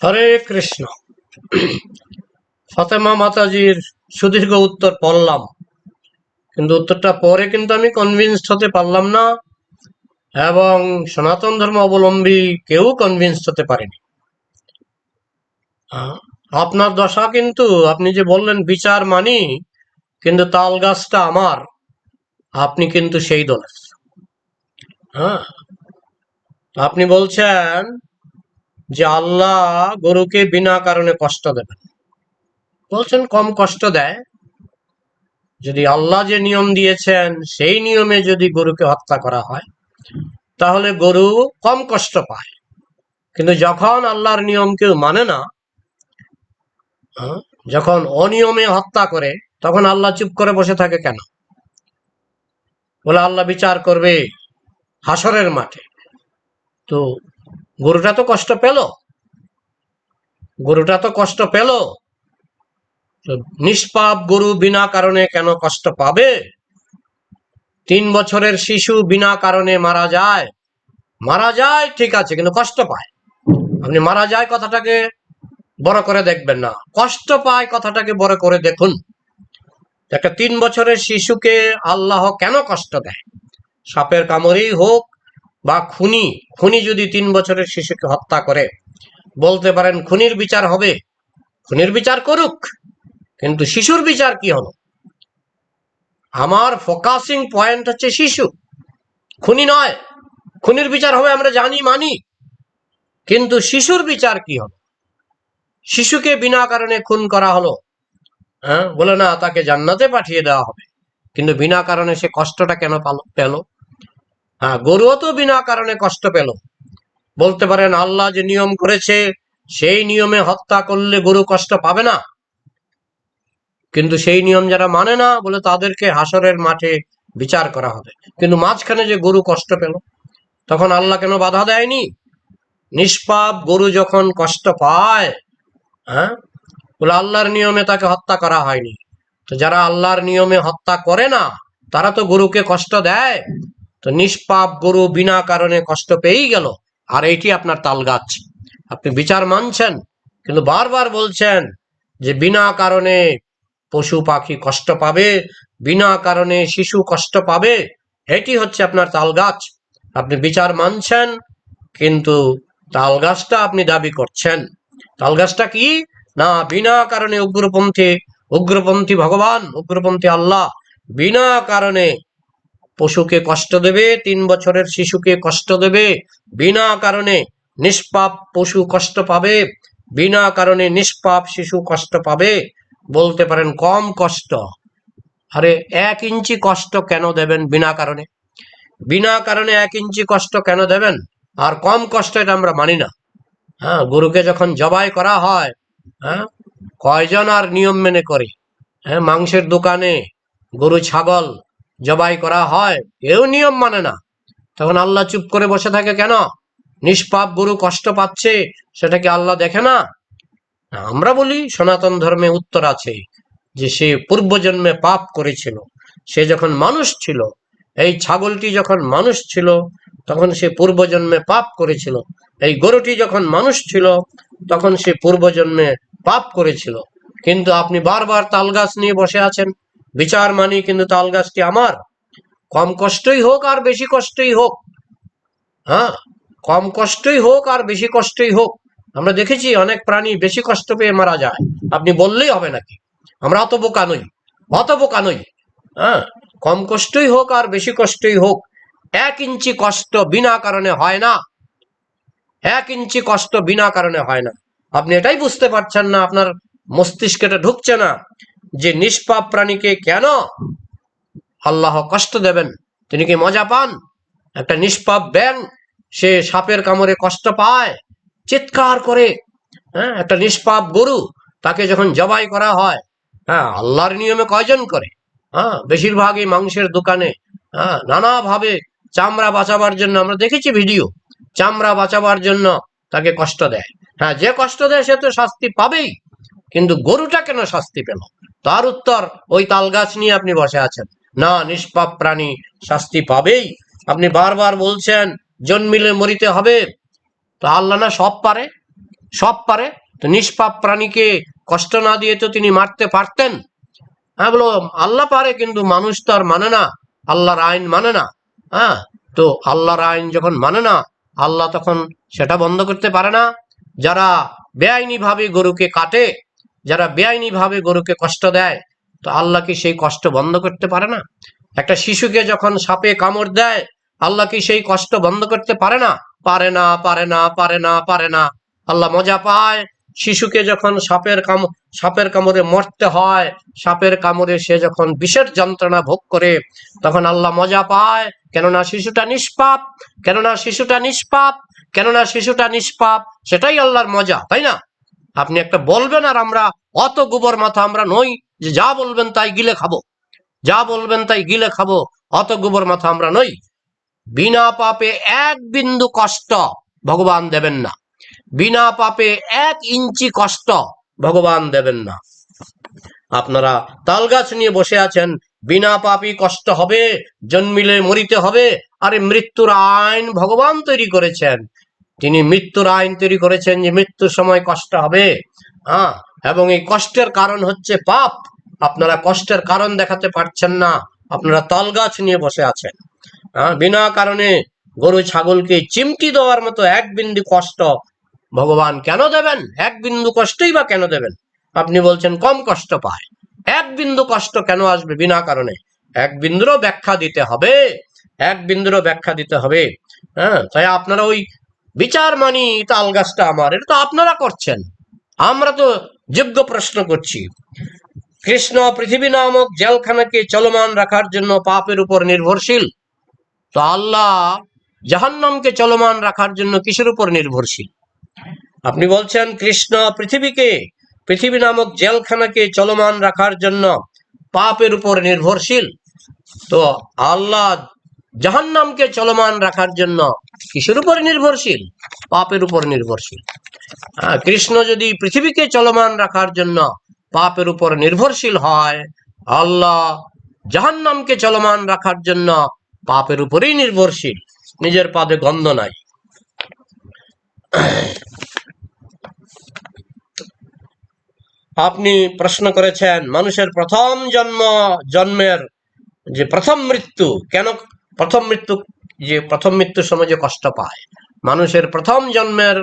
হরে কৃষ্ণ। ফাতেমা মাতাজির সুদীর্ঘ উত্তর পড়লাম। কিন্তু উত্তরটা পরে কিন্তু আমি কনভিন্সড হতে পারলাম না এবং সনাতন ধর্ম অবলম্বী কেউ কনভিন্সড হতে পারেনি। আপনার দশা কিন্তু, আপনি যে বললেন বিচার মানি, কিন্তু তাল গাছটা আমার, আপনি কিন্তু সেই দলের। হ্যাঁ আপনি বলছেন যে আল্লাহ গরুকে বিনা কারণে কষ্ট দেবেন। বলছেন কম কষ্ট দেয়? যদি আল্লাহ যে নিয়ম দিয়েছেন সেই নিয়মে যদি গরুকে হত্যা করা হয় তাহলে গরু কম কষ্ট পায়। কিন্তু যখন আল্লাহর নিয়ম কেউ মানে না হ্যাঁ, যখন অনিয়মে হত্যা করে তখন আল্লাহ চুপ করে বসে থাকে কেন? বলে আল্লাহ বিচার করবে হাসরের মাঠে। তো গরুটা তো কষ্ট পেল। গরুটা তো কষ্ট পেল। নিষ্পাপ গরু বিনা কারণে কেন কষ্ট পাবে? তিন বছরের শিশু বিনা কারণে মারা যায়। মারা যায়, ঠিক আছে, কিন্তু কষ্ট পায়। আপনি মারা যায় কথাটাকে বড় করে দেখবেন না। কষ্ট পায় কথাটাকে বড় করে দেখুন। একটা তিন বছরের শিশুকে আল্লাহ কেন কষ্ট দেয়? সাপের কামড়েই হোক বা খুনি খুনি যদি তিন বছরের শিশুকে হত্যা করে, বলতে পারেন খুনির বিচার হবে। খুনির বিচার করুক, কিন্তু শিশুর বিচার কি হলো আমার ফোকাসিং পয়েন্ট হচ্ছে শিশু। খুনি নয়, খুনির বিচার হবে আমরা জানি, মানি। কিন্তু শিশুর বিচার কি হলো শিশুকে বিনা কারণে খুন করা হলো হ্যাঁ? বলে না, তাকে জান্নাতে পাঠিয়ে দেওয়া হবে। কিন্তু বিনা কারণে সে কষ্টটা কেন পালো- পেল? হ্যাঁ গরুও তো বিনা কারণে কষ্ট পেল। বলতে পারেন, আল্লাহ যে নিয়ম করেছে, সেই নিয়মে হত্যা করলে গরু কষ্ট পাবে না। কিন্তু সেই নিয়ম যারা মানে না, বলে তাদেরকে হাসরের মাঠে বিচার করা হবে। কিন্তু মাঝখানে যে গরু কষ্ট পেল, তখন আল্লাহ কেন বাধা দেয়নি? নিষ্পাপ গরু যখন কষ্ট পায় হ্যাঁ বলে আল্লাহর নিয়মে তাকে হত্যা করা হয়নি। তো যারা আল্লাহর নিয়মে হত্যা করে না, তারা তো গরুকে কষ্ট দেয়। তো নিষ্পাপ গরু বিনা কারণে কষ্ট পেয়েই গেল। আর এইটি আপনার তাল গাছ আপনি বিচার মানছেন, কিন্তু বারবার বলছেন যে বিনা কারণে পশু পাখি কষ্ট পাবে, বিনা কারণে শিশু কষ্ট পাবে, এটি হচ্ছে আপনার তাল গাছ আপনি বিচার মানছেন, কিন্তু তাল গাছটা আপনি দাবি করছেন। তাল গাছটা কি? না, বিনা কারণে উগ্রপন্থী উগ্রপন্থী ভগবান, উগ্রপন্থী আল্লাহ। বিনা কারণে পশুকে কষ্ট দেবে, তিন বছরের শিশুকে কষ্ট দেবে, বিনা কারণে নিষ্পাপ পশু কষ্ট পাবে, বিনা কারণে নিষ্পাপ শিশু কষ্ট পাবে, বলতে পারেন কম কষ্ট। আরে এক ইঞ্চি কষ্ট কেন দেবেন বিনা কারণে? বিনা কারণে এক ইঞ্চি কষ্ট কেন দেবেন? আর কম কষ্ট এটা আমরা মানি না। হ্যাঁ গরুকে যখন জবাই করা হয় হ্যাঁ কয়জন আর নিয়ম মেনে করে? হ্যাঁ মাংসের দোকানে গরু ছাগল জবাই করা হয় কেউ নিয়ম মানে না। তখন আল্লাহ চুপ করে বসে থাকে কেন? নিষ্পাপ গরু কষ্ট পাচ্ছে, সেটা কি আল্লাহ দেখে না, আমরা বলি সনাতন ধর্মে উত্তর আছে যে সে পূর্বজন্মে পাপ করেছিল, সে যখন মানুষ ছিল, এই ছাগলটি যখন মানুষ ছিল, তখন সে পূর্বজন্মে পাপ করেছিল, এই গরুটি যখন মানুষ ছিল, তখন সে পূর্বজন্মে পাপ করেছিল। কিন্তু আপনি বারবার তাল গাছ নিয়ে বসে আছেন। বিচার মানি, কিন্তু তাল গাছটি আমার। কম কষ্টই হোক আর বেশি কষ্টই হোক। হ্যাঁ কম কষ্টই হোক আর বেশি কষ্টই হোক। আমরা দেখেছি অনেক প্রাণী বেশি কষ্ট পেয়ে মারা যায়। আপনি বললেই হবে নাকি? আমরা অত বোকা নই, অত বোকা নই। হ্যাঁ কম কষ্টই হোক আর বেশি কষ্টই হোক। এক ইঞ্চি কষ্ট বিনা কারণে হয় না। এক ইঞ্চি কষ্ট বিনা কারণে হয় না। আপনি এটাই বুঝতে পারছেন না, আপনার মস্তিষ্কে এটা ঢুকছে না। যে নিষ্পাপ প্রাণীকে কেন আল্লাহ কষ্ট দেবেন? তিনি কি মজা পান? একটা নিষ্পাপ ব্যাং সে সাপের কামড়ে কষ্ট পায়, চিৎকার করে হ্যাঁ? একটা নিষ্পাপ গরু, তাকে যখন জবাই করা হয় হ্যাঁ? আল্লাহর নিয়মে কয়জন করে? হ্যাঁ? বেশিরভাগই মাংসের দোকানে হ্যাঁ? নানাভাবে চামড়া বাঁচাবার জন্য, আমরা দেখেছি ভিডিও, চামড়া বাঁচাবার জন্য তাকে কষ্ট দেয়। হ্যাঁ যে কষ্ট দেয় সে তো শাস্তি পাবেই, কিন্তু গরুটা কেন শাস্তি পেল? তার উত্তর, ওই তাল গাছ নিয়ে আপনি বসে আছেন। না, নিষ্পাপ প্রাণী শাস্তি পাবেই। আপনি বারবার বলছেন, জন্মিলে মরিতে হবে। তো আল্লাহ না, সব পারে সব পারে। তো নিষ্পাপ প্রাণীকে কষ্ট না দিয়ে তো তিনি মারতে পারতেন। হ্যাঁ বলো আল্লাহ পারে, কিন্তু মানুষ তো আর মানে না। আল্লাহর আইন মানে না। হ্যাঁ? তো আল্লাহর আইন যখন মানে না, আল্লাহ তখন সেটা বন্ধ করতে পারে না। যারা বেআইনি ভাবে গরুকে কাটে যারা বেআইনি ভাবে গরুকে কষ্ট দেয়, তো আল্লাহ কি সেই কষ্ট বন্ধ করতে পারে না? একটা শিশুকে যখন সাপে কামড় দেয়, আল্লাহ কি সেই কষ্ট বন্ধ করতে পারে না? পারে না পারে না পারে না পারে না। আল্লাহ মজা পায়, শিশুকে যখন সাপের কাম, সাপের কামড়ে মরতে হয়, সাপের কামড়ে সে যখন বিষের যন্ত্রণা ভোগ করে, তখন আল্লাহ মজা পায়, কেননা শিশুটা নিষ্পাপ, কেননা শিশুটা নিষ্পাপ, কেননা শিশুটা নিষ্পাপ, সেটাই আল্লাহর মজা, তাই না? আপনি একটা বলবেন আর আমরা অত গোবর মাথা আমরা নই যে যা বলবেন তাই গিলে খাব। যা বলবেন তাই গিলে খাব, অত গোবর মাথা আমরা নই। বিনা পাপে এক বিন্দু কষ্ট ভগবান দেবেন না। বিনা পাপে এক ইঞ্চি কষ্ট ভগবান দেবেন না। আপনারা তাল গাছ নিয়ে বসে আছেন, বিনা পাপই কষ্ট হবে, জন্মিলে মরিতে হবে, আরে মৃত্যুর আইন ভগবান তৈরি করেছেন। তিনি মৃত্যুর আইন তৈরি করেছেন যে মৃত্যুর সময় কষ্ট হবে। হ্যাঁ এবং এই কষ্টের কারণ হচ্ছে পাপ। আপনারা কষ্টের কারণ দেখাতে পারছেন না। আপনারা তাল গাছ নিয়ে বসে আছেন। হ্যাঁ বিনা কারণে গরু ছাগলকে চিমটি দেওয়ার মতো এক বিন্দু কষ্ট ভগবান কেন দেবেন? এক বিন্দু কষ্টই বা কেন দেবেন? আপনি বলছেন কম কষ্ট পায়। এক বিন্দু কষ্ট কেন আসবে বিনা কারণে? এক বিন্দুরও ব্যাখ্যা দিতে হবে। এক বিন্দুরও ব্যাখ্যা দিতে হবে। হ্যাঁ তাই আপনারা ওই বিচার মানি তাল গাছটা আমার, এটা তো আপনারা করছেন। আমরা তো যোগ্য প্রশ্ন করছি। কৃষ্ণ পৃথিবী নামক জেলখানাকে চলমান রাখার জন্য পাপের উপর নির্ভরশীল। তো আল্লাহ জাহান্নামকে চলমান রাখার জন্য কিসের উপর নির্ভরশীল? আপনি বলছেন কৃষ্ণ পৃথিবীকে, পৃথিবী নামক জেলখানাকে চলমান রাখার জন্য পাপের উপর নির্ভরশীল। তো আল্লাহ জাহান্নামকে চলমান রাখার জন্য কিসের উপর নির্ভরশীল? পাপের উপর নির্ভরশীল। হ্যাঁ, কৃষ্ণ যদি পৃথিবীকে চলমান রাখার জন্য পাপের উপর নির্ভরশীল হয় আল্লাহ জাহান্নামকে চলমান রাখার জন্য পাপের উপরেই নির্ভরশীল। নিজের পাদে গন্ধ নাই। আপনি প্রশ্ন করেছেন মানুষের প্রথম জন্ম জন্মের যে প্রথম মৃত্যু কেন প্রথম মৃত্যু যে প্রথম মৃত্যুর সময় যে কষ্ট পায়। মানুষের প্রথম জন্মের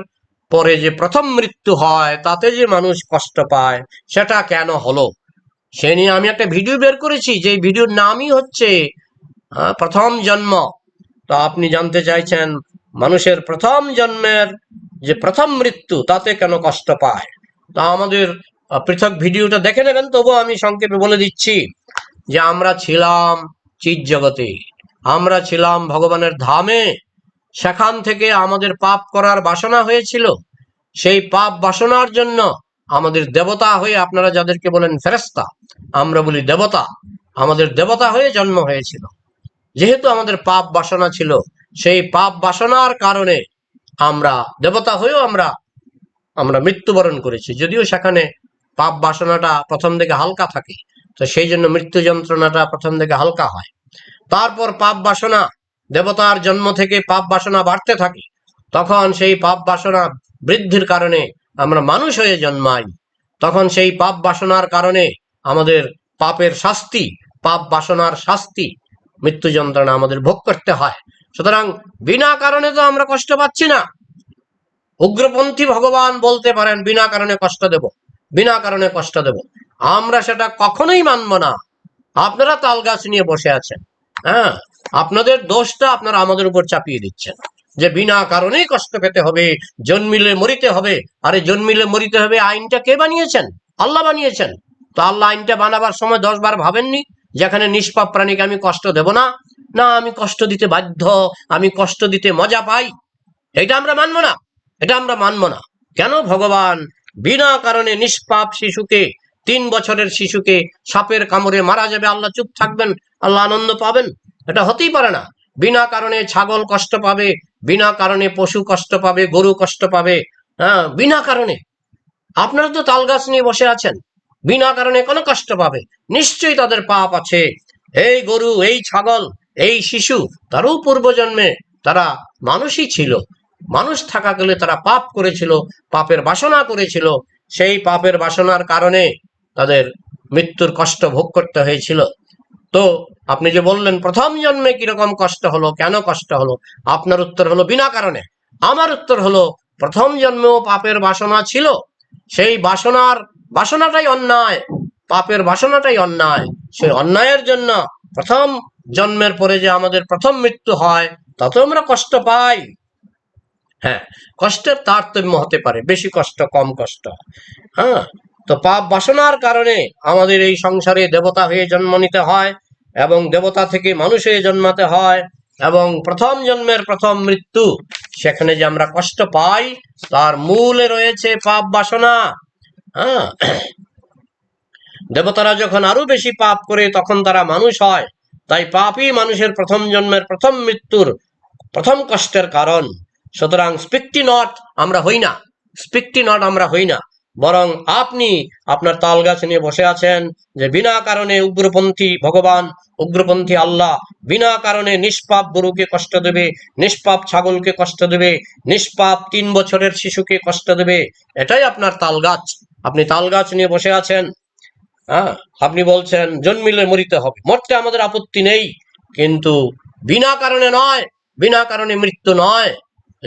পরে যে প্রথম মৃত্যু হয়, তাতে যে মানুষ কষ্ট পায়, সেটা কেন হলো? সে নিয়ে আমি একটা ভিডিও বের করেছি, যে ভিডিওর নামই হচ্ছে প্রথম জন্ম। তো আপনি জানতে চাইছেন, মানুষের প্রথম জন্মের যে প্রথম মৃত্যু, তাতে কেন কষ্ট পায়? তা আমাদের পৃথক ভিডিওটা দেখে নেবেন তবু আমি সংক্ষেপে বলে দিচ্ছি যে আমরা ছিলাম চিৎ জগতে। আমরা ছিলাম ভগবানের ধামে। সেখান থেকে আমাদের পাপ করার বাসনা হয়েছিল। সেই পাপ বাসনার জন্য আমাদের দেবতা হয়ে আপনারা যাদেরকে বলেন ফেরেস্তা আমরা বলি দেবতা, আমাদের দেবতা হয়ে জন্ম হয়েছিল। যেহেতু আমাদের পাপ বাসনা ছিল, সেই পাপ বাসনার কারণে আমরা দেবতা হয়েও আমরা আমরা মৃত্যুবরণ করেছি। যদিও সেখানে পাপ বাসনাটা প্রথম থেকে হালকা থাকে, তো সেই জন্য মৃত্যু যন্ত্রণাটা প্রথম থেকে হালকা হয়। তারপর পাপ বাসনা, দেবতার জন্ম থেকে পাপ বাসনা বাড়তে থাকে। তখন সেই পাপ বাসনা বৃদ্ধির কারণে আমরা মানুষ হয়ে জন্মাই। তখন সেই পাপ বাসনার কারণে আমাদের পাপের শাস্তি, পাপ বাসনার শাস্তি, মৃত্যু যন্ত্রণা আমাদের ভোগ করতে হয়। সুতরাং বিনা কারণে তো আমরা কষ্ট পাচ্ছি না। উগ্রপন্থী ভগবান বলতে পারেন, বিনা কারণে কষ্ট দেব, বিনা কারণে কষ্ট দেব। আমরা সেটা কখনোই মানব না। আপনারা তাল গাছ নিয়ে বসে আছেন। হ্যাঁ আপনাদের দোষটা আপনারা আমাদের উপর চাপিয়ে দিচ্ছেন। যে বিনা কারণেই কষ্ট পেতে হবে, জন্মিলে মরিতে হবে। আরে জন্মিলে মরিতে হবে, আইনটা কে বানিয়েছেন? আল্লাহ বানিয়েছেন। তো আল্লাহ আইনটা বানাবার সময় দশ বার ভাবেননি, যেখানে নিষ্পাপ প্রাণীকে আমি কষ্ট দেব না। না, আমি কষ্ট দিতে বাধ্য, আমি কষ্ট দিতে মজা পাই। এটা আমরা মানবো না, এটা আমরা মানবো না। কেন? ভগবান বিনা কারণে নিষ্পাপ শিশুকে তিন বছরের শিশুকে সাপের কামড়ে মারা যাবে। আল্লাহ চুপ থাকবেন, আল্লাহ আনন্দ পাবেন। এটা হতেই পারে না। বিনা কারণে ছাগল কষ্ট পাবে, বিনা কারণে পশু কষ্ট পাবে, গরু কষ্ট পাবে। হ্যাঁ বিনা কারণে। আপনারা তো তাল গাছ নিয়ে বসে আছেন। বিনা কারণে কোনো কষ্ট পাবে। নিশ্চয়ই তাদের পাপ আছে। এই গরু, এই ছাগল, এই শিশু, তারও পূর্বজন্মে তারা মানুষই ছিল। মানুষ থাকাকালে তারা পাপ করেছিল, পাপের বাসনা করেছিল। সেই পাপের বাসনার কারণে তাদের মৃত্যুর কষ্ট ভোগ করতে হয়েছিল। তো আপনি যে বললেন, প্রথম জন্মে কীরকম কষ্ট হলো, কেন কষ্ট হলো? আপনার উত্তর হলো, বিনা কারণে। আমার উত্তর হলো, প্রথম জন্মেও পাপের বাসনা ছিল। সেই বাসনার, বাসনাটাই অন্যায়। পাপের বাসনাটাই অন্যায়। সেই অন্যায়ের জন্য প্রথম জন্মের পরে যে আমাদের প্রথম মৃত্যু হয় তত আমরা কষ্ট পাই। হ্যাঁ কষ্টের তারতম্য হতে পারে, বেশি কষ্ট, কম কষ্ট। হ্যাঁ তো পাপ বাসনার কারণে আমাদের এই সংসারে দেবতা হয়ে জন্ম নিতে হয় এবং দেবতা থেকে মানুষ হয়ে জন্মাতে হয় এবং প্রথম জন্মের প্রথম মৃত্যু সেখানে যে আমরা কষ্ট পাই, তার মূলে রয়েছে পাপ বাসনা। হ্যাঁ? দেবতারা যখন আরও বেশি পাপ করে তখন তারা মানুষ হয়। তাই পাপই মানুষের প্রথম জন্মের প্রথম মৃত্যুর প্রথম কষ্টের কারণ। সুতরাং স্পিকটি নট আমরা হই না। স্পিকটি নট আমরা হই না। বরং আপনি আপনার তাল গাছ নিয়ে বসে আছেন যে বিনা কারণে উগ্রপন্থী ভগবান, উগ্রপন্থী আল্লাহ বিনা কারণে নিষ্পাপ গরুকে কষ্ট দেবে, নিষ্পাপ ছাগলকে কষ্ট দেবে, নিষ্পাপ তিন বছরের শিশুকে কষ্ট দেবে, এটাই আপনার তাল গাছ আপনি তাল গাছ নিয়ে বসে আছেন হ্যাঁ? আপনি বলছেন, জন্মিলে মরিতে হবে। মরতে আমাদের আপত্তি নেই, কিন্তু বিনা কারণে নয়, বিনা কারণে মৃত্যু নয়।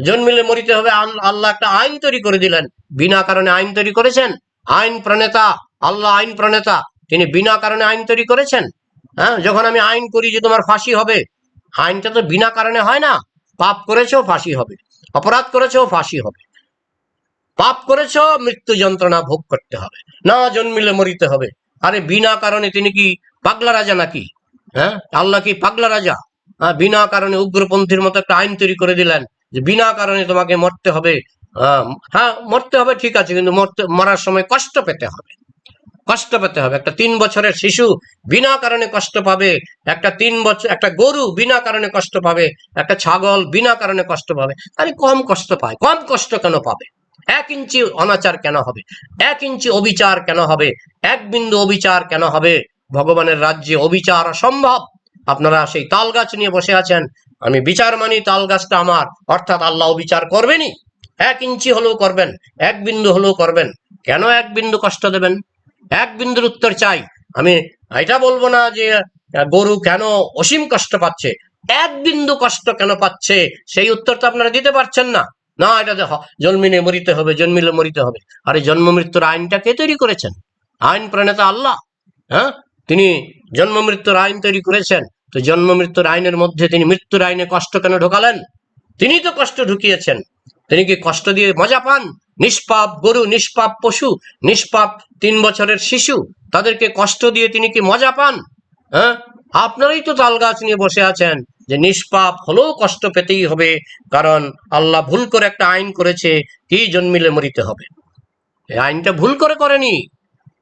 জন্মিলে মরিতে হবে। আল- আল্লাহ একটা আইন তৈরি করে দিলেন। বিনা কারণে আইন তৈরি করেছেন। আইন প্রণেতা, আল্লাহ আইন প্রণেতা, তিনি বিনা কারণে আইন তৈরি করেছেন। হ্যাঁ যখন আমি আইন করি যে তোমার ফাঁসি হবে, আইনটা তো বিনা কারণে হয় না। পাপ করেছেও ফাঁসি হবে, অপরাধ করেছেও ফাঁসি হবে। পাপ করেছ মৃত্যু যন্ত্রণা ভোগ করতে হবে। না জন্মিলে মরিতে হবে। আরে বিনা কারণে তিনি কি পাগলা রাজা নাকি? হ্যাঁ আল্লাহ কি পাগলা রাজা? হ্যাঁ বিনা কারণে উগ্রপন্থীর মতো একটা আইন তৈরি করে দিলেন। যে বিনা কারণে তোমাকে মরতে হবে হ্যাঁ মরতে হবে ঠিক আছে, কিন্তু মরতে, মরার সময় কষ্ট পেতে হবে। কষ্ট পেতে হবে। একটা তিন বছরের শিশু বিনা কারণে কষ্ট পাবে, একটা তিন বছর, একটা গরু বিনা কারণে কষ্ট পাবে, একটা ছাগল বিনা কারণে কষ্ট পাবে। আরে কম কষ্ট পায়, কম কষ্ট কেন পাবে? এক ইঞ্চি অনাচার কেন হবে? এক ইঞ্চি অবিচার কেন হবে? এক বিন্দু অবিচার কেন হবে? ভগবানের রাজ্যে অবিচার অসম্ভব। আপনারা সেই তাল গাছ নিয়ে বসে আছেন আমি বিচার মানি, তাল গাছটা আমার। অর্থাৎ আল্লাহ বিচার করবেনই। এক ইঞ্চি হলেও করবেন, এক বিন্দু হলেও করবেন। কেন এক বিন্দু কষ্ট দেবেন? এক বিন্দুর উত্তর চাই। আমি এটা বলব না যে গরু কেন অসীম কষ্ট পাচ্ছে? এক বিন্দু কষ্ট কেন পাচ্ছে? সেই উত্তর তো আপনারা দিতে পারছেন না। না, এটা দেখো জন্মিনে মরিতে হবে, জন্মিলে মরিতে হবে। আরে জন্ম মৃত্যুর আইনটা কে তৈরি করেছেন? আইন প্রণেতা আল্লাহ হ্যাঁ? তিনি জন্ম মৃত্যুর আইন তৈরি করেছেন। তো জন্ম মৃত্যুর আইনের মধ্যে তিনি মৃত্যুর আইনে কষ্ট কেন ঢোকালেন? তিনি তো কষ্ট ঢুকিয়েছেন। তিনি কি কষ্ট দিয়ে মজা পান? নিষ্পাপ গরু, নিষ্পাপ পশু, নিষ্পাপ তিন বছরের শিশু, তাদেরকে কষ্ট দিয়ে তিনি কি মজা পান? হ্যাঁ? আপনারাই তো তাল গাছ নিয়ে বসে আছেন যে নিষ্পাপ হলেও কষ্ট পেতেই হবে, কারণ আল্লাহ ভুল করে একটা আইন করেছে, কি জন্মিলে মরিতে হবে? এই আইনটা ভুল করে করেনি।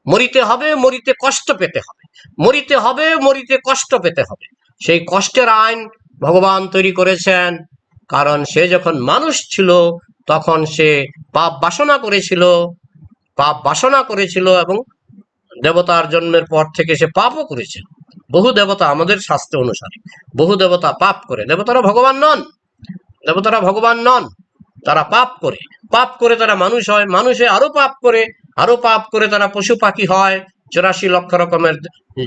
মরিতে হবে, মরিতে কষ্ট পেতে হবে। মরিতে হবে, মরিতে কষ্ট পেতে হবে। সেই কষ্টের আইন ভগবান তৈরি করেছেন। কারণ সে যখন মানুষ ছিল, তখন সে পাপ বাসনা করেছিল। পাপ বাসনা করেছিল এবং দেবতার জন্মের পর থেকে সে পাপও করেছে। বহু দেবতা আমাদের শাস্ত্র অনুসারে, বহু দেবতা পাপ করে। দেবতারা ভগবান নন। দেবতারা ভগবান নন। তারা পাপ করে। পাপ করে তারা মানুষ হয়, মানুষে আরও পাপ করে। আরও পাপ করে তারা পশু পাখি হয়। চুরাশি লক্ষ রকমের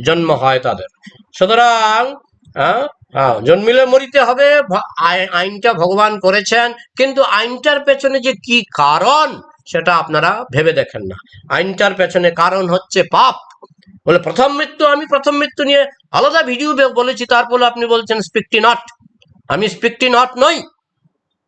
জন্ম হয় তাদের। সুতরাং আহ, আহ, জন্মিলে মরিতে হবে আইনটা ভগবান করেছেন কিন্তু আইনটার পেছনে যে কি কারণ সেটা আপনারা ভেবে দেখেন না। আইনটার পেছনে কারণ হচ্ছে পাপ। বলে প্রথম মৃত্যু আমি প্রথম মৃত্যু নিয়ে আলাদা ভিডিও বলেছি তারপরে আপনি বলছেন স্পিকটি নট আমি স্পিকটি নট নই।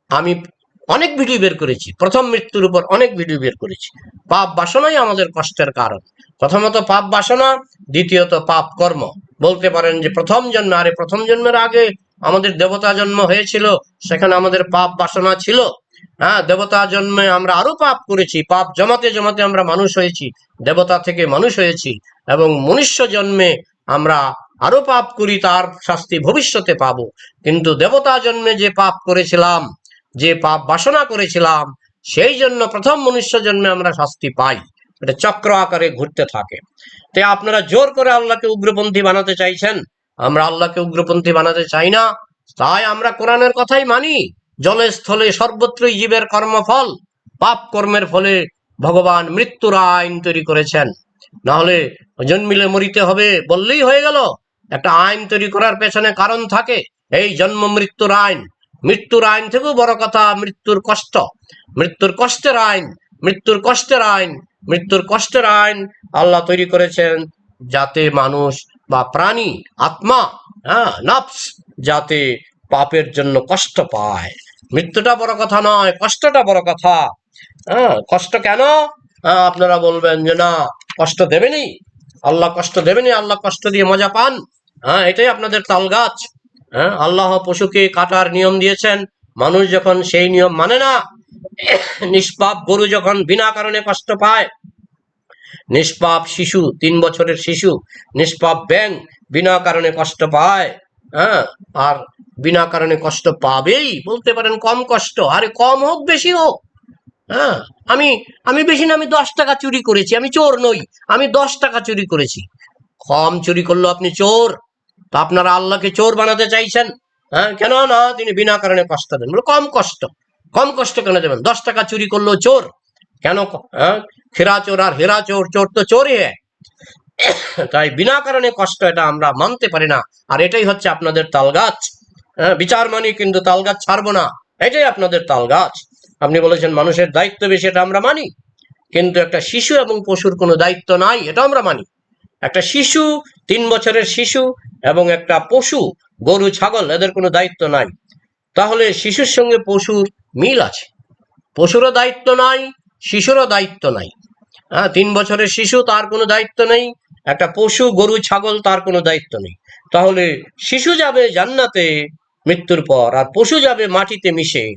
আমি অনেক ভিডিও বের করেছি প্রথম মৃত্যুর উপর অনেক ভিডিও বের করেছি। পাপ বাসনাই আমাদের কষ্টের কারণ। প্রথমত পাপ বাসনা দ্বিতীয়ত পাপ কর্ম। বলতে পারেন যে প্রথম জন্ম, আরে প্রথম জন্মের আগে আমাদের দেবতা জন্ম হয়েছিল, সেখানে আমাদের পাপ বাসনা ছিল। হ্যাঁ দেবতা জন্মে আমরা আরও পাপ করেছি, পাপ জমাতে জমাতে আমরা মানুষ হয়েছি, দেবতা থেকে মানুষ হয়েছি এবং মনুষ্য জন্মে আমরা আরও পাপ করি, তার শাস্তি ভবিষ্যতে পাবো। কিন্তু দেবতা জন্মে যে পাপ করেছিলাম, যে পাপ বাসনা করেছিলাম, সেই জন্য প্রথম মনুষ্য জন্মে আমরা শাস্তি পাই। এটা চক্র আকারে ঘুরতে থাকে। তাই আপনারা জোর করে আল্লাহকে উগ্রপন্থী বানাতে চাইছেন। আমরা আল্লাহকে উগ্রপন্থী বানাতে চাই না। তাই আমরা কোরআনের কথাই মানি। জলে স্থলে সর্বত্রই জীবের কর্মফল, পাপ কর্মের ফলে ভগবান মৃত্যুর আইন তৈরি করেছেন। নাহলে জন্মিলে মরিতে হবে বললেই হয়ে গেল। একটা আইন তৈরি করার পেছনে কারণ থাকে। এই জন্ম মৃত্যুর আইন। মৃত্যুর আইন থেকেও বড় কথা, মৃত্যুর কষ্ট। মৃত্যুর কষ্টের আইন। মৃত্যুর কষ্টের আইন। মৃত্যুর কষ্টের আইন আল্লাহ তৈরি করেছেন যাতে মানুষ বা প্রাণী আত্মা হ্যাঁ নফস যাতে পাপের জন্য কষ্ট পায়। মৃত্যুটা বড় কথা নয় কষ্টটা বড় কথা। হ্যাঁ কষ্ট কেন? হ্যাঁ, আপনারা বলবেন যে না কষ্ট দেবেনি। আল্লাহ কষ্ট দেবেনি আল্লাহ কষ্ট দিয়ে মজা পান। হ্যাঁ এটাই আপনাদের তাল গাছ। হ্যাঁ আল্লাহ পশুকে কাটার নিয়ম দিয়েছেন। মানুষ যখন সেই নিয়ম মানে না নিষ্পাপ গরু যখন বিনা কারণে কষ্ট পায়, নিষ্পাপ শিশু, তিন বছরের শিশু, নিষ্পাপ ব্যাং বিনা কারণে কষ্ট পায় হ্যাঁ? আর বিনা কারণে কষ্ট পাবেই, বলতে পারেন কম কষ্ট, আরে কম হোক, বেশি হোক হ্যাঁ? আমি আমি বেশি না, আমি দশ টাকা চুরি করেছি, আমি চোর নই, আমি দশ টাকা চুরি করেছি। কম চুরি করল আপনি চোর, তা আপনারা আল্লাহকে চোর বানাতে চাইছেন হ্যাঁ? কেন না তিনি বিনা কারণে কষ্ট দেন, বলে কম কষ্ট। কম কষ্ট কেন দেবেন? দশ টাকা চুরি করল চোর। কেন হ্যাঁ? খেরা চোর আর হেরা চোর চোর তো চোরই হ্যাঁ। তাই বিনা কারণে কষ্ট এটা আমরা মানতে পারি না। আর এটাই হচ্ছে আপনাদের তাল গাছ হ্যাঁ বিচার মানি, কিন্তু তাল গাছ ছাড়বো না। এটাই আপনাদের তাল গাছ আপনি বলেছেন মানুষের দায়িত্ব বেশি, এটা আমরা মানি। কিন্তু একটা শিশু এবং পশুর কোনো দায়িত্ব নাই এটা আমরা মানি। একটা শিশু, তিন বছরের শিশু এবং একটা পশু, গরু, ছাগল, এদের কোনো দায়িত্ব নাই। তাহলে শিশুর সঙ্গে পশুর মিল আছে। পশুরও দায়িত্ব নাই, শিশুরও দায়িত্ব নাই। হ্যাঁ তিন বছরের শিশু, তার কোনো দায়িত্ব নেই। একটা পশু, গরু, ছাগল, তার কোনো দায়িত্ব নেই। তাহলে শিশু যাবে জান্নাতে মৃত্যুর পর, আর পশু যাবে মাটিতে মিশে।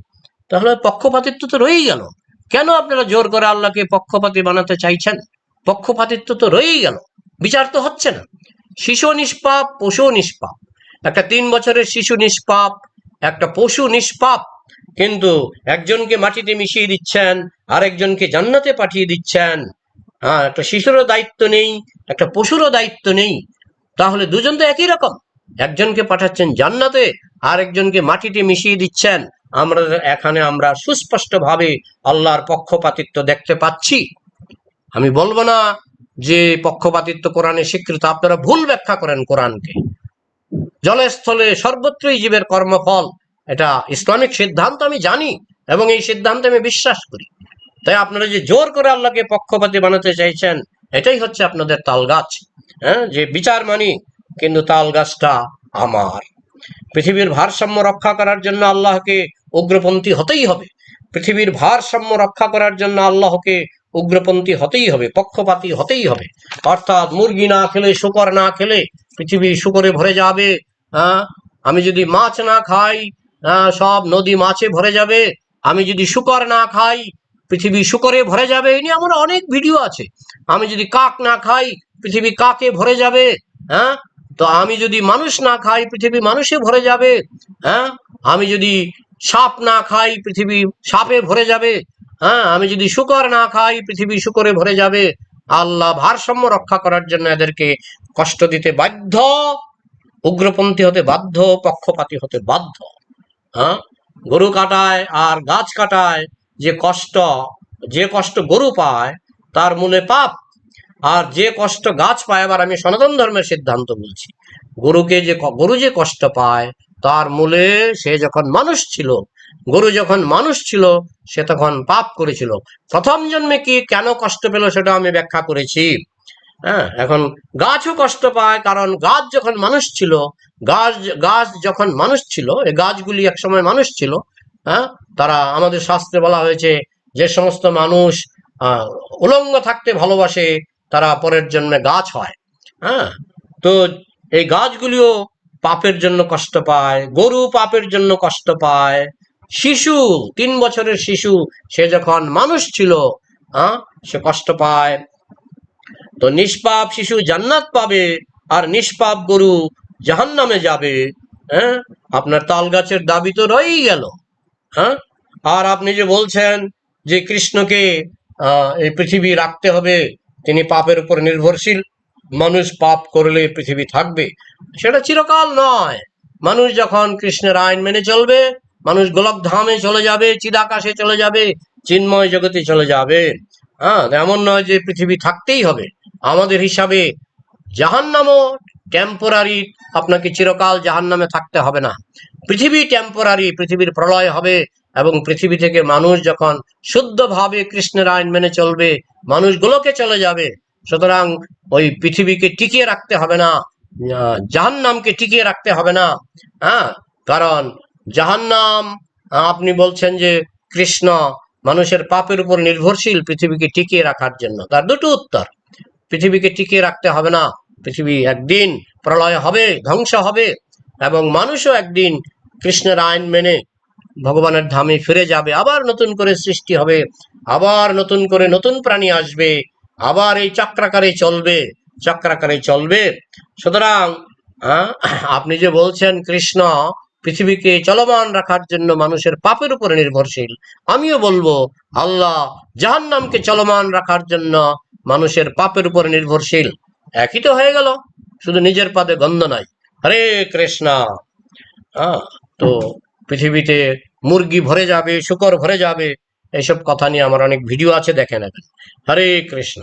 তাহলে পক্ষপাতিত্ব তো রয়েই গেল। কেন আপনারা জোর করে আল্লাহকে পক্ষপাতি বানাতে চাইছেন? পক্ষপাতিত্ব তো রয়েই গেল। বিচার তো হচ্ছে না। শিশু নিষ্পাপ পশু নিষ্পাপ। একটা তিন বছরের শিশু নিষ্পাপ একটা পশু নিষ্পাপ, কিন্তু একজনকে মাটিতে মিশিয়ে দিচ্ছেন, আরেকজনকে জান্নাতে পাঠিয়ে দিচ্ছেন। হ্যাঁ একটা শিশুরও দায়িত্ব নেই, একটা পশুরও দায়িত্ব নেই। তাহলে দুজন তো একই রকম। একজনকে পাঠাচ্ছেন জান্নাতে আর একজনকে মাটিতে মিশিয়ে দিচ্ছেন। আমরা এখানে আমরা সুস্পষ্টভাবে আল্লাহর পক্ষপাতিত্ব দেখতে পাচ্ছি। আমি বলব না যে পক্ষপাতিত্ব কোরআনে স্বীকৃত, আপনারা ভুল ব্যাখ্যা করেন কোরআনকে। জলে স্থলে সর্বত্রই জীবের কর্মফল। এটা ইসলামিক সিদ্ধান্ত, আমি জানি, এবং এই সিদ্ধান্তে আমি বিশ্বাস করি। তাই আপনারা যে জোর করে আল্লাহকে পক্ষপাতী বানাতে চাইছেন, এটাই হচ্ছে আপনাদের তাল গাছ হ্যাঁ যে বিচার মানি, কিন্তু তাল গাছটা আমার। পৃথিবীর ভারসাম্য রক্ষা করার জন্য আল্লাহকে উগ্রপন্থী হতেই হবে। পৃথিবীর ভারসাম্য রক্ষা করার জন্য আল্লাহকে উগ্রপন্থী হতেই হবে, পক্ষপাতী হতেই হবে। অর্থাৎ মুরগি না খেলে, শুকর না খেলে পৃথিবী শুকরে ভরে যাবে হ্যাঁ? আমি যদি মাছ না খাই হ্যাঁ, সব নদী মাছে ভরে যাবে আমি যদি শুকর না খাই পৃথিবী শুকরে ভরে যাবে এই নিয়ে আমার অনেক ভিডিও আছে। আমি যদি কাক না খাই পৃথিবী কাকে ভরে যাবে হ্যাঁ? তো আমি যদি মানুষ না খাই পৃথিবী মানুষে ভরে যাবে হ্যাঁ? আমি যদি সাপ না খাই পৃথিবী সাপে ভরে যাবে হ্যাঁ? আমি যদি শুকর না খাই পৃথিবী শুকরে ভরে যাবে আল্লাহ ভারসাম্য রক্ষা করার জন্য এদেরকে কষ্ট দিতে বাধ্য, উগ্রপন্থী হতে বাধ্য, পক্ষপাতী হতে বাধ্য। হ্যাঁ? গরু কাটায় আর গাছ কাটায় যে কষ্ট যে কষ্ট গরু পায়, তার মূলে পাপ। আর যে কষ্ট গাছ পায় আবার আমি সনাতন ধর্মের সিদ্ধান্ত বলছি। গরুকে যে গরু যে কষ্ট পায়, তার মূলে সে যখন মানুষ ছিল গরু যখন মানুষ ছিল সে তখন পাপ করেছিল। প্রথম জন্মে কি কেন কষ্ট পেল সেটা আমি ব্যাখ্যা করেছি। হ্যাঁ এখন গাছও কষ্ট পায় কারণ গাছ যখন মানুষ ছিল গাছ গাছ যখন মানুষ ছিল এই গাছগুলি একসময় মানুষ ছিল হ্যাঁ তারা আমাদের শাস্ত্রে বলা হয়েছে যে সমস্ত মানুষ আহ, উলঙ্গ থাকতে ভালোবাসে তারা পরের জন্মে গাছ হয়। হ্যাঁ তো এই গাছগুলিও পাপের জন্য কষ্ট পায় গরু পাপের জন্য কষ্ট পায় শিশু, তিন বছরের শিশু, সে যখন মানুষ ছিল হ্যাঁ সে কষ্ট পায়। তো নিষ্পাপ শিশু জান্নাত পাবে, আর নিষ্পাপ গরু জাহান্নামে যাবে হ্যাঁ? আপনার তাল গাছের দাবি তো রয়েই গেল হ্যাঁ? আর আপনি যে বলছেন যে কৃষ্ণকে এই পৃথিবী রাখতে হবে, তিনি পাপের উপর নির্ভরশীল। মানুষ পাপ করলে পৃথিবী থাকবে। সেটা চিরকাল নয়। মানুষ যখন কৃষ্ণের আইন মেনে চলবে মানুষ গোলক ধামে চলে যাবে চিদাকাশে চলে যাবে চিন্ময় জগতে চলে যাবে। হ্যাঁ এমন নয় যে পৃথিবী থাকতেই হবে। আমাদের হিসাবে জাহান জাহান্নামও টেম্পোরারি আপনাকে চিরকাল জাহান্নামে থাকতে হবে না। পৃথিবী টেম্পোরারি পৃথিবীর প্রলয় হবে এবং পৃথিবী থেকে মানুষ যখন শুদ্ধভাবে কৃষ্ণের আইন মেনে চলবে মানুষগুলোকে চলে যাবে। সুতরাং ওই পৃথিবীকে টিকিয়ে রাখতে হবে না আহ, জাহান্নামকে টিকিয়ে রাখতে হবে না। হ্যাঁ কারণ জাহান্নাম আপনি বলছেন যে কৃষ্ণ মানুষের পাপের উপর নির্ভরশীল পৃথিবীকে টিকিয়ে রাখার জন্য। তার দুটো উত্তর। পৃথিবীকে টিকিয়ে রাখতে হবে না। পৃথিবী একদিন প্রলয় হবে, ধ্বংস হবে এবং মানুষও একদিন কৃষ্ণের আইন মেনে ভগবানের ধামে ফিরে যাবে। আবার নতুন করে সৃষ্টি হবে, আবার নতুন করে নতুন প্রাণী আসবে, আবার এই চক্রাকারে চলবে চক্রাকারে চলবে। সুতরাং আপনি যে বলছেন কৃষ্ণ পৃথিবীকে চলমান রাখার জন্য মানুষের পাপের উপরে নির্ভরশীল। আমিও বলব, আল্লাহ জাহান্নামকে চলমান রাখার জন্য মানুষের পাপের উপরে নির্ভরশীল। একই তো হয়ে গেল, শুধু নিজের পাদে গন্ধ নাই। হরে কৃষ্ণ। হ্যাঁ তো পৃথিবীতে মুরগি ভরে যাবে, শুকর ভরে যাবে, এসব কথা নিয়ে আমার অনেক ভিডিও আছে, দেখে নেবেন। হরে কৃষ্ণ।